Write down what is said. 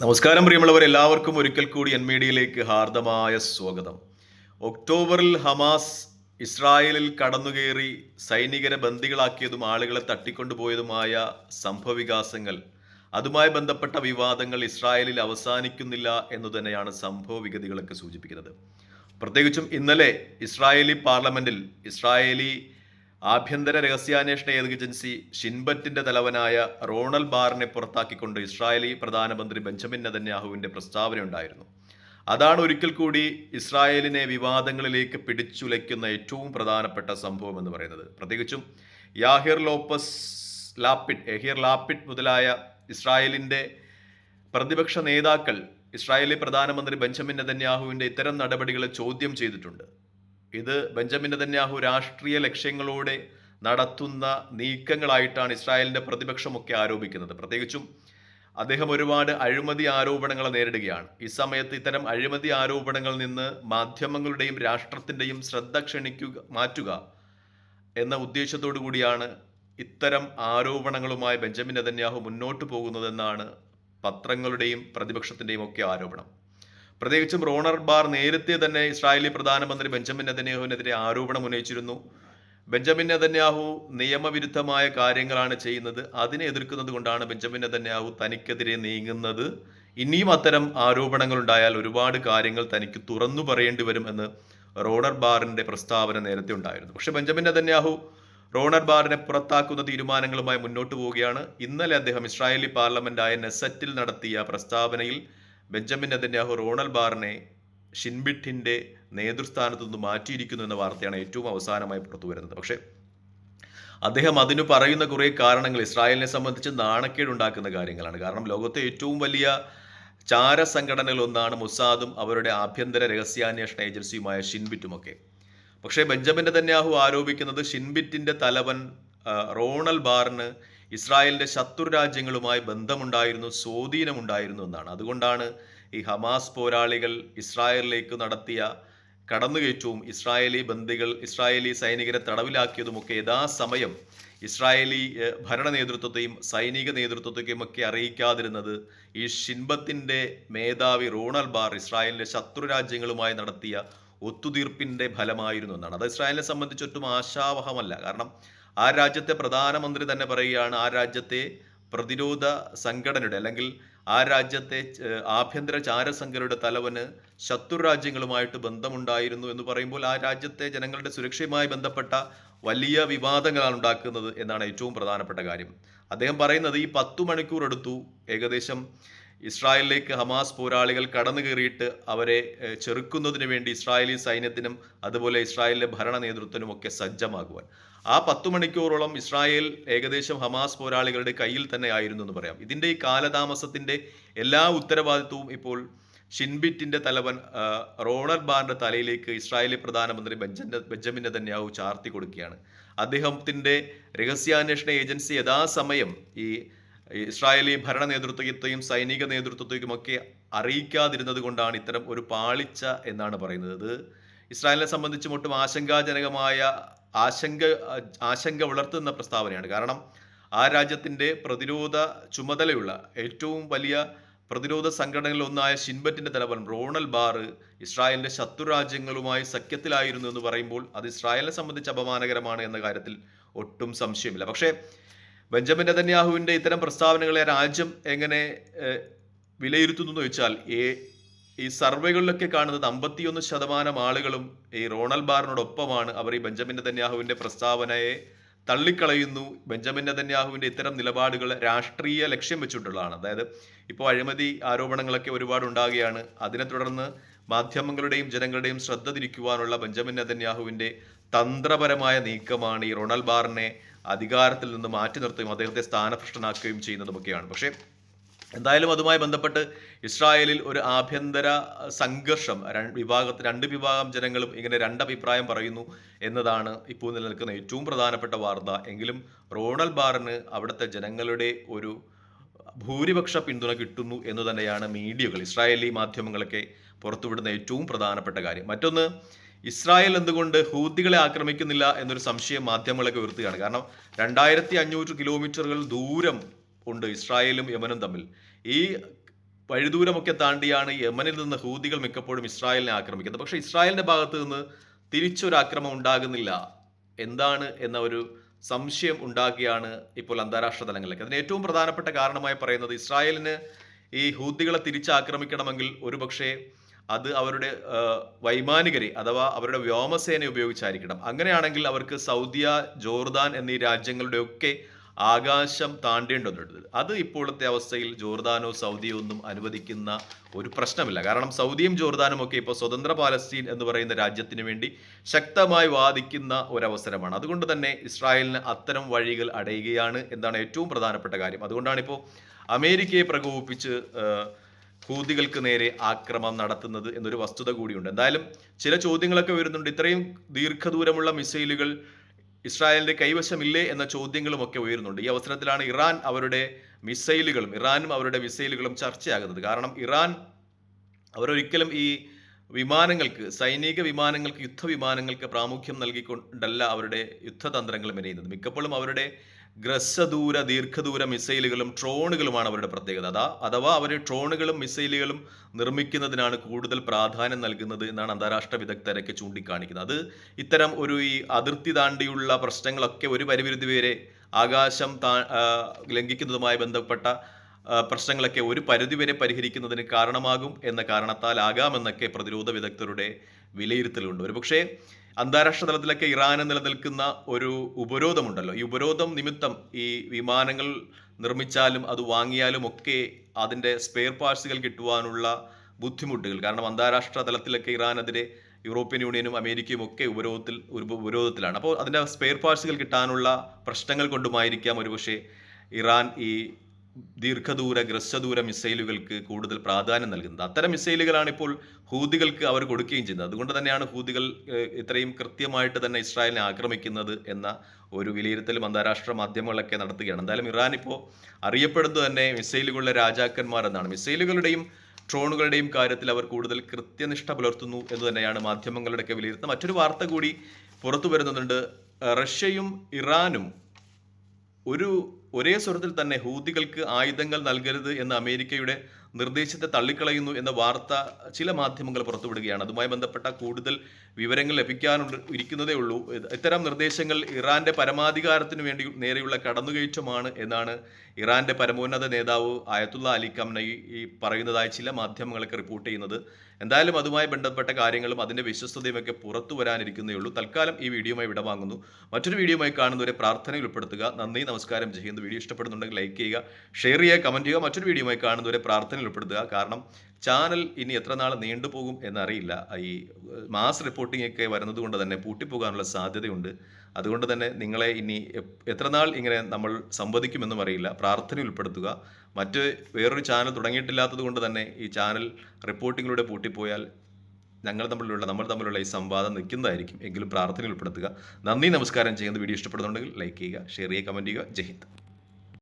നമസ്കാരം പ്രിയമുള്ളവർ എല്ലാവർക്കും ഒരിക്കൽ കൂടി എൻ മീഡിയയിലേക്ക് ഹാർദമായ സ്വാഗതം. ഒക്ടോബറിൽ ഹമാസ് ഇസ്രായേലിൽ കടന്നുകയറി സൈനികരെ ബന്ദികളാക്കിയതും ആളുകളെ തട്ടിക്കൊണ്ടുപോയതുമായ സംഭവവികാസങ്ങൾ അതുമായി ബന്ധപ്പെട്ട വിവാദങ്ങൾ ഇസ്രായേലിൽ അവസാനിക്കുന്നില്ല എന്ന് തന്നെയാണ് സംഭവ വിഗതികളൊക്കെ സൂചിപ്പിക്കുന്നത്. പ്രത്യേകിച്ചും ഇന്നലെ ഇസ്രായേലി പാർലമെന്റിൽ ഇസ്രായേലി ആഭ്യന്തര രഹസ്യാന്വേഷണ ഏജൻസി ഷിൻബറ്റിന്റെ തലവനായ റോണൽ ബാറിനെ പുറത്താക്കിക്കൊണ്ട് ഇസ്രായേലി പ്രധാനമന്ത്രി ബെഞ്ചമിൻ നെതന്യാഹുവിന്റെ പ്രസ്താവനയുണ്ടായിരുന്നു അതാണ് ഒരിക്കൽ കൂടി ഇസ്രായേലിനെ വിവാദങ്ങളിലേക്ക് പിടിച്ചുലയ്ക്കുന്ന ഏറ്റവും പ്രധാനപ്പെട്ട സംഭവം എന്ന് പറയുന്നത്. പ്രത്യേകിച്ചും Yair Lopez Lapid Yair Lapid മുതലായ ഇസ്രായേലിന്റെ പ്രതിപക്ഷ നേതാക്കൾ ഇസ്രായേലി പ്രധാനമന്ത്രി ബെഞ്ചമിൻ നെതന്യാഹുവിന്റെ ഇത്തരം നടപടികളെ ചോദ്യം ചെയ്തിട്ടുണ്ട്. ഇത് ബെഞ്ചമിൻ നെതന്യാഹു രാഷ്ട്രീയ ലക്ഷ്യങ്ങളോടെ നടത്തുന്ന നീക്കങ്ങളായിട്ടാണ് ഇസ്രായേലിന്റെ പ്രതിപക്ഷമൊക്കെ ആരോപിക്കുന്നത്. പ്രത്യേകിച്ചും അദ്ദേഹം ഒരുപാട് അഴിമതി ആരോപണങ്ങൾ നേരിടുകയാണ്. ഈ സമയത്ത് ഇത്തരം അഴിമതി ആരോപണങ്ങളിൽ നിന്ന് മാധ്യമങ്ങളുടെയും രാഷ്ട്രത്തിന്റെയും ശ്രദ്ധ ക്ഷണിക്കുക മാറ്റുക എന്ന ഉദ്ദേശത്തോടു കൂടിയാണ് ഇത്തരം ആരോപണങ്ങളുമായി ബെഞ്ചമിൻ നെതന്യാഹു മുന്നോട്ട് പോകുന്നതെന്നാണ് പത്രങ്ങളുടെയും പ്രതിപക്ഷത്തിന്റെയും ഒക്കെ ആരോപണം. പ്രത്യേകിച്ചും റോണർ ബാർ നേരത്തെ തന്നെ ഇസ്രായേലി പ്രധാനമന്ത്രി ബെഞ്ചമിൻ നെതന്യാഹുവിനെതിരെ ആരോപണം ഉന്നയിച്ചിരുന്നു. ബെഞ്ചമിൻ നെതന്യാഹു നിയമവിരുദ്ധമായ കാര്യങ്ങളാണ് ചെയ്യുന്നത്. അതിനെ എതിർക്കുന്നത് കൊണ്ടാണ് ബെഞ്ചമിൻ നെതന്യാഹു തനിക്കെതിരെ നീങ്ങുന്നത്. ഇനിയും അത്തരം ആരോപണങ്ങൾ ഉണ്ടായാൽ ഒരുപാട് കാര്യങ്ങൾ തനിക്ക് തുറന്നു പറയേണ്ടി വരും എന്ന് റോണർ ബാറിന്റെ പ്രസ്താവന നേരത്തെ ഉണ്ടായിരുന്നു. പക്ഷേ ബെഞ്ചമിൻ നെതന്യാഹു റോണർ ബാറിനെ പുറത്താക്കുന്ന തീരുമാനങ്ങളുമായി മുന്നോട്ട് പോവുകയാണ്. ഇന്നലെ അദ്ദേഹം ഇസ്രായേലി പാർലമെന്റായ നെസറ്റിൽ നടത്തിയ പ്രസ്താവനയിൽ ബെഞ്ചമിൻ നെതന്യാഹു റോണൽ ബാറിനെ ഷിൻബിട്ടിന്റെ നേതൃസ്ഥാനത്തു നിന്ന് മാറ്റിയിരിക്കുന്നു എന്ന വാർത്തയാണ് ഏറ്റവും അവസാനമായി പുറത്തു വരുന്നത്. പക്ഷേ അദ്ദേഹം അതിന് പറയുന്ന കുറേ കാരണങ്ങൾ ഇസ്രായേലിനെ സംബന്ധിച്ച് നാണക്കേട് ഉണ്ടാക്കുന്ന കാര്യങ്ങളാണ്. കാരണം ലോകത്തെ ഏറ്റവും വലിയ ചാര സംഘടനകളിൽ ഒന്നാണ് മുസാദും അവരുടെ ആഭ്യന്തര രഹസ്യാന്വേഷണ ഏജൻസിയുമായ ഷിൻബിറ്റുമൊക്കെ. പക്ഷേ ബെഞ്ചമിൻ നെതന്യാഹു ആരോപിക്കുന്നത് ഷിൻബിറ്റിന്റെ തലവൻ റോണൽ ബാറിന് ഇസ്രായേലിന്റെ ശത്രു രാജ്യങ്ങളുമായി ബന്ധമുണ്ടായിരുന്നു സ്വാധീനമുണ്ടായിരുന്നു എന്നാണ്. അതുകൊണ്ടാണ് ഈ ഹമാസ് പോരാളികൾ ഇസ്രായേലിലേക്ക് നടത്തിയ കടന്നുകയറ്റവും ഇസ്രായേലി ബന്ദികൾ ഇസ്രായേലി സൈനികരെ തടവിലാക്കിയതുമൊക്കെ യഥാസമയം ഇസ്രായേലി ഭരണ നേതൃത്വത്തെയും സൈനിക നേതൃത്വത്തെയും ഒക്കെ അറിയിക്കാതിരുന്നത് ഈ ഷിൻബത്തിന്റെ മേധാവി റോണൽ ബാർ ഇസ്രായേലിന്റെ ശത്രു രാജ്യങ്ങളുമായി നടത്തിയ ഒത്തുതീർപ്പിന്റെ ഫലമായിരുന്നു എന്നാണ്. അത് ഇസ്രായേലിനെ സംബന്ധിച്ച് ഒട്ടും ആശാവഹമല്ല. കാരണം ആ രാജ്യത്തെ പ്രധാനമന്ത്രി തന്നെ പറയുകയാണ് ആ രാജ്യത്തെ പ്രതിരോധ സംഘടനയുടെ അല്ലെങ്കിൽ ആ രാജ്യത്തെ ആഭ്യന്തര ചാരസംഘരുടെ തലവന് ശത്രു രാജ്യങ്ങളുമായിട്ട് ബന്ധമുണ്ടായിരുന്നു എന്ന് പറയുമ്പോൾ ആ രാജ്യത്തെ ജനങ്ങളുടെ സുരക്ഷയുമായി ബന്ധപ്പെട്ട വലിയ വിവാദങ്ങളാണ് ഉണ്ടാക്കുന്നത് എന്നാണ് ഏറ്റവും പ്രധാനപ്പെട്ട കാര്യം. അദ്ദേഹം പറയുന്നത് ഈ പത്തു മണിക്കൂർ എടുത്തു ഏകദേശം ഇസ്രായേലിലേക്ക് ഹമാസ് പോരാളികൾ കടന്നു കയറിയിട്ട് അവരെ ചെറുക്കുന്നതിന് വേണ്ടി ഇസ്രായേലി സൈന്യത്തിനും അതുപോലെ ഇസ്രായേലിലെ ഭരണ നേതൃത്വത്തിനും ഒക്കെ സജ്ജമാകുവാൻ. ആ പത്തു മണിക്കൂറോളം ഇസ്രായേൽ ഏകദേശം ഹമാസ് പോരാളികളുടെ കയ്യിൽ തന്നെ ആയിരുന്നു എന്ന് പറയാം. ഇതിന്റെ ഈ കാലതാമസത്തിന്റെ എല്ലാ ഉത്തരവാദിത്വവും ഇപ്പോൾ ഷിൻബിറ്റിന്റെ തലവൻ റോണർ ബാറിന്റെ തലയിലേക്ക് ഇസ്രായേലി പ്രധാനമന്ത്രി ബെഞ്ചന്റെ ബെഞ്ചമിൻ തന്നെയാവ് ചാർത്തി കൊടുക്കുകയാണ്. അദ്ദേഹത്തിന്റെ രഹസ്യാന്വേഷണ ഏജൻസി യഥാസമയം ഈ ഇസ്രായേലി ഭരണ നേതൃത്വത്തെയും സൈനിക നേതൃത്വത്തെയും ഒക്കെ അറിയിക്കാതിരുന്നത് കൊണ്ടാണ് ഇത്തരം ഒരു പാളിച്ച എന്നാണ് പറയുന്നത്. ഇസ്രായേലിനെ സംബന്ധിച്ചും ഒട്ടും ആശങ്കാജനകമായ ആശങ്ക ആശങ്ക വളർത്തുന്ന പ്രസ്താവനയാണ്. കാരണം ആ രാജ്യത്തിന്റെ പ്രതിരോധ ചുമതലയുള്ള ഏറ്റവും വലിയ പ്രതിരോധ സംഘടനകളിൽ ഒന്നായ ഷിൻബറ്റിന്റെ തലവൻ റോണൽ ബാർ ഇസ്രായേലിന്റെ ശത്രുരാജ്യങ്ങളുമായി സഖ്യത്തിലായിരുന്നു എന്ന് പറയുമ്പോൾ അത് ഇസ്രായേലിനെ സംബന്ധിച്ച് അപമാനകരമാണ് എന്ന കാര്യത്തിൽ ഒട്ടും സംശയമില്ല. പക്ഷേ ബെഞ്ചമിൻ നെതന്യാഹുവിന്റെ ഇത്തരം പ്രസ്താവനകളെ രാജ്യം എങ്ങനെ വിലയിരുത്തുന്നു എന്ന് ചോദിച്ചാൽ ഈ സർവേകളിലൊക്കെ കാണുന്നത് അമ്പത്തിയൊന്ന് ശതമാനം ആളുകളും ഈ റോണൽ ബാറിനോടൊപ്പമാണ് അവർ ഈ ബെഞ്ചമിൻ നെതന്യാഹുവിന്റെ പ്രസ്താവനയെ തള്ളിക്കളയുന്നു. ബെഞ്ചമിൻ നെതന്യാഹുവിന്റെ ഇത്തരം നിലപാടുകൾ രാഷ്ട്രീയ ലക്ഷ്യം വെച്ചിട്ടുള്ളതാണ്. അതായത് ഇപ്പോൾ അഴിമതി ആരോപണങ്ങളൊക്കെ ഒരുപാട് ഉണ്ടാകുകയാണ്. അതിനെ തുടർന്ന് മാധ്യമങ്ങളുടെയും ജനങ്ങളുടെയും ശ്രദ്ധ തിരിക്കുവാനുള്ള ബെഞ്ചമിൻ നെതന്യാഹുവിന്റെ തന്ത്രപരമായ നീക്കമാണ് ഈ റൊണാൾഡ് ബാറിനെ അധികാരത്തിൽ നിന്ന് മാറ്റി നിർത്തുകയും അദ്ദേഹത്തെ സ്ഥാനഭ്രഷ്ടനാക്കുകയും ചെയ്യുന്നതുമൊക്കെയാണ്. പക്ഷേ എന്തായാലും അതുമായി ബന്ധപ്പെട്ട് ഇസ്രായേലിൽ ഒരു ആഭ്യന്തര സംഘർഷം വിഭാഗത്തിൽ രണ്ട് വിഭാഗം ജനങ്ങളും ഇങ്ങനെ രണ്ടഭിപ്രായം പറയുന്നു എന്നതാണ് ഇപ്പോൾ നിലനിൽക്കുന്ന ഏറ്റവും പ്രധാനപ്പെട്ട വാർത്ത. എങ്കിലും റോണൽ ബാറിന് അവിടുത്തെ ജനങ്ങളുടെ ഒരു ഭൂരിപക്ഷ പിന്തുണ കിട്ടുന്നു എന്ന് തന്നെയാണ് മീഡിയകൾ ഇസ്രായേലി മാധ്യമങ്ങളൊക്കെ പുറത്തുവിടുന്ന ഏറ്റവും പ്രധാനപ്പെട്ട കാര്യം. മറ്റൊന്ന് ഇസ്രായേൽ എന്തുകൊണ്ട് ഹൂദികളെ ആക്രമിക്കുന്നില്ല എന്നൊരു സംശയം മാധ്യമങ്ങളൊക്കെ ഉയർത്തുകയാണ്. കാരണം രണ്ടായിരത്തി അഞ്ഞൂറ് കിലോമീറ്ററുകൾ ദൂരം ഉണ്ട്. ഇസ്രായേലും യമനും തമ്മിൽ. ഈ വഴിദൂരമൊക്കെ താണ്ടിയാണ് യമനിൽ നിന്ന് ഹൂതികൾ മിക്കപ്പോഴും ഇസ്രായേലിനെ ആക്രമിക്കുന്നത്. പക്ഷേ ഇസ്രായേലിന്റെ ഭാഗത്ത് നിന്ന് തിരിച്ചൊരു ആക്രമം ഉണ്ടാകുന്നില്ല. എന്താണ് എന്ന ഒരു സംശയം ഉണ്ടാക്കിയാണ് ഇപ്പോൾ അന്താരാഷ്ട്ര തലങ്ങളിലേക്ക്. അതിന് ഏറ്റവും പ്രധാനപ്പെട്ട കാരണമായി പറയുന്നത് ഇസ്രായേലിന് ഈ ഹൂത്തികളെ തിരിച്ചാക്രമിക്കണമെങ്കിൽ ഒരുപക്ഷെ അത് അവരുടെ വൈമാനികരെ അഥവാ അവരുടെ വ്യോമസേന ഉപയോഗിച്ചായിരിക്കണം. അങ്ങനെയാണെങ്കിൽ അവർക്ക് സൗദിയ ജോർദാൻ എന്നീ രാജ്യങ്ങളുടെയൊക്കെ ആകാശം താണ്ടേണ്ടതുണ്ട്. അത് ഇപ്പോഴത്തെ അവസ്ഥയിൽ ജോർദാനോ സൗദിയോ ഒന്നും അനുവദിക്കുന്ന ഒരു പ്രശ്നമില്ല. കാരണം സൗദിയും ജോർദാനും ഒക്കെ ഇപ്പോൾ സ്വതന്ത്ര പാലസ്തീൻ എന്ന് പറയുന്ന രാജ്യത്തിന് വേണ്ടി ശക്തമായി വാദിക്കുന്ന ഒരവസരമാണ്. അതുകൊണ്ട് തന്നെ ഇസ്രായേലിന് അത്തരം വഴികൾ അടയുകയാണ് എന്നാണ് ഏറ്റവും പ്രധാനപ്പെട്ട കാര്യം. അതുകൊണ്ടാണ് ഇപ്പോൾ അമേരിക്കയെ പ്രകോപിപ്പിച്ച് ഹൂതികൾക്ക് നേരെ ആക്രമം നടത്തുന്നത് എന്നൊരു വസ്തുത കൂടിയുണ്ട്. എന്തായാലും ചില ചോദ്യങ്ങളൊക്കെ വരുന്നുണ്ട്. ഇത്രയും ദീർഘദൂരമുള്ള മിസൈലുകൾ ഇസ്രായേലിന്റെ കൈവശമില്ലേ എന്ന ചോദ്യങ്ങളുമൊക്കെ ഉയരുന്നുണ്ട്. ഈ അവസരത്തിലാണ് ഇറാൻ അവരുടെ മിസൈലുകളും ഇറാനും അവരുടെ മിസൈലുകളും ചർച്ചയാകുന്നത്. കാരണം ഇറാൻ അവരൊരിക്കലും ഈ വിമാനങ്ങൾക്ക് സൈനിക വിമാനങ്ങൾക്ക് യുദ്ധവിമാനങ്ങൾക്ക് പ്രാമുഖ്യം നൽകിക്കൊണ്ടല്ല അവരുടെ യുദ്ധതന്ത്രങ്ങൾ മെനയുന്നത് മിക്കപ്പോഴും അവരുടെ ഗ്രസ്സദൂര ദീർഘദൂര മിസൈലുകളും ട്രോണുകളുമാണ് അവരുടെ പ്രത്യേകത. അതാ അഥവാ അവർ ട്രോണുകളും മിസൈലുകളും നിർമ്മിക്കുന്നതിനാണ് കൂടുതൽ പ്രാധാന്യം നൽകുന്നത് എന്നാണ് അന്താരാഷ്ട്ര വിദഗ്ധരൊക്കെ ചൂണ്ടിക്കാണിക്കുന്നത്. അത് ഇത്തരം ഒരു ഈ അതിർത്തി താണ്ടിയുള്ള പ്രശ്നങ്ങളൊക്കെ ഒരു പരിവിധി വരെ ആകാശം താ ലംഘിക്കുന്നതുമായി ബന്ധപ്പെട്ട പ്രശ്നങ്ങളൊക്കെ ഒരു പരിധിവരെ പരിഹരിക്കുന്നതിന് കാരണമാകും എന്ന കാരണത്താൽ ആകാമെന്നൊക്കെ പ്രതിരോധ വിദഗ്ധരുടെ വിലയിരുത്തലുണ്ട്. ഒരുപക്ഷേ അന്താരാഷ്ട്ര തലത്തിലൊക്കെ ഇറാന് നിലനിൽക്കുന്ന ഒരു ഉപരോധമുണ്ടല്ലോ. ഈ ഉപരോധം നിമിത്തം ഈ വിമാനങ്ങൾ നിർമ്മിച്ചാലും അത് വാങ്ങിയാലും ഒക്കെ അതിന്റെ സ്പെയർ പാർട്സുകൾ കിട്ടുവാനുള്ള ബുദ്ധിമുട്ടുകൾ. കാരണം അന്താരാഷ്ട്ര തലത്തിലൊക്കെ ഇറാനെതിരെ യൂറോപ്യൻ യൂണിയനും അമേരിക്കയും ഒക്കെ ഉപരോധത്തിൽ ഒരു ഉപരോധത്തിലാണ്. അപ്പോൾ അതിന്റെ സ്പെയർ പാർട്സുകൾ കിട്ടാനുള്ള പ്രശ്നങ്ങൾ കൊണ്ടുമായിരിക്കാം ഒരുപക്ഷെ ഇറാൻ ഈ ദീർഘദൂര ഗ്രസ്സദൂര മിസൈലുകൾക്ക് കൂടുതൽ പ്രാധാന്യം നൽകുന്നത്. അത്തരം മിസൈലുകളാണ് ഇപ്പോൾ ഹൂതികൾക്ക് അവർ കൊടുക്കുകയും ചെയ്യുന്നത്. അതുകൊണ്ട് തന്നെയാണ് ഹൂതികൾ ഇത്രയും കൃത്യമായിട്ട് തന്നെ ഇസ്രായേലിനെ ആക്രമിക്കുന്നത് എന്ന ഒരു വിലയിരുത്തലും അന്താരാഷ്ട്ര മാധ്യമങ്ങളൊക്കെ നടത്തുകയാണ്. എന്തായാലും ഇറാൻ ഇപ്പോൾ അറിയപ്പെടുന്നത് തന്നെ മിസൈലുകളുടെ രാജാക്കന്മാർ എന്നാണ്. മിസൈലുകളുടെയും ഡ്രോണുകളുടെയും കാര്യത്തിൽ അവർ കൂടുതൽ കൃത്യനിഷ്ഠ പുലർത്തുന്നു എന്ന് തന്നെയാണ് മാധ്യമങ്ങളുടെയൊക്കെ വിലയിരുത്തുന്നത് മറ്റൊരു വാർത്ത കൂടി പുറത്തു വരുന്നുണ്ട്. റഷ്യയും ഇറാനും ഒരു ഒരേ സ്വരത്തിൽ തന്നെ ഹൂതികൾക്ക് ആയുധങ്ങൾ നൽകരുത് എന്ന അമേരിക്കയുടെ നിർദ്ദേശത്തെ തള്ളിക്കളയുന്നു എന്ന വാർത്ത ചില മാധ്യമങ്ങൾ പുറത്തുവിടുകയാണ്. അതുമായി ബന്ധപ്പെട്ട കൂടുതൽ വിവരങ്ങൾ ലഭിക്കാൻ ഇരിക്കുന്നതേ ഉള്ളൂ. ഇത്തരം നിർദ്ദേശങ്ങൾ ഇറാന്റെ പരമാധികാരത്തിനു വേണ്ടി നേരെയുള്ള കടന്നുകയറ്റമാണ് എന്നാണ് ഇറാന്റെ പരമോന്നത നേതാവ് ആയത്തുള്ള അലി കംനയി ഈ പറയുന്നതായി ചില മാധ്യമങ്ങളൊക്കെ റിപ്പോർട്ട് ചെയ്യുന്നത്. എന്തായാലും അതുമായി ബന്ധപ്പെട്ട കാര്യങ്ങളും അതിന്റെ വിശ്വസ്തതയും ഒക്കെ പുറത്തു വരാനിരിക്കുന്നേ ഉള്ളൂ. തൽക്കാലം ഈ വീഡിയോയുമായി വിടവാങ്ങുന്നു മറ്റൊരു വീഡിയോയുമായി കാണുന്നവരെ പ്രാർത്ഥനയിൽ ഉൾപ്പെടുത്തുക. നന്ദി നമസ്കാരം. ചെയ്യുന്ന വീഡിയോ ഇഷ്ടപ്പെടുന്നുണ്ടെങ്കിൽ ലൈക്ക് ചെയ്യുക ഷെയർ ചെയ്യുക കമന്റ് ചെയ്യുക. മറ്റൊരു വീഡിയോയുമായി കാണുന്നവരെ പ്രാർത്ഥനയിൽ ഉൾപ്പെടുത്തുക. കാരണം ചാനൽ ഇനി എത്ര നാൾ നീണ്ടുപോകും എന്നറിയില്ല. ഈ മാസ് റിപ്പോർട്ടിംഗ് ഒക്കെ വരുന്നത് കൊണ്ട് തന്നെ പൂട്ടിപ്പോകാനുള്ള സാധ്യതയുണ്ട്. അതുകൊണ്ട് തന്നെ നിങ്ങളെ ഇനി എത്ര നാൾ ഇങ്ങനെ നമ്മൾ സംവദിക്കുമെന്നും അറിയില്ല. പ്രാർത്ഥന ഉൾപ്പെടുത്തുക. മറ്റ് വേറൊരു ചാനൽ തുടങ്ങിയിട്ടില്ലാത്തത് കൊണ്ട് തന്നെ ഈ ചാനൽ റിപ്പോർട്ടിങ്ങിലൂടെ പൂട്ടിപ്പോയാൽ ഞങ്ങൾ തമ്മിലുള്ള നമ്മൾ തമ്മിലുള്ള ഈ സംവാദം നിൽക്കുന്നതായിരിക്കും. എങ്കിലും പ്രാർത്ഥന ഉൾപ്പെടുത്തുക. നന്ദി നമസ്കാരം ചെയ്യുന്ന വീഡിയോ ഇഷ്ടപ്പെടുന്നുണ്ടെങ്കിൽ ലൈക്ക് ചെയ്യുക ഷെയർ ചെയ്യുക കമന്റ് ചെയ്യുക. ജയ് ഹിന്ദ്.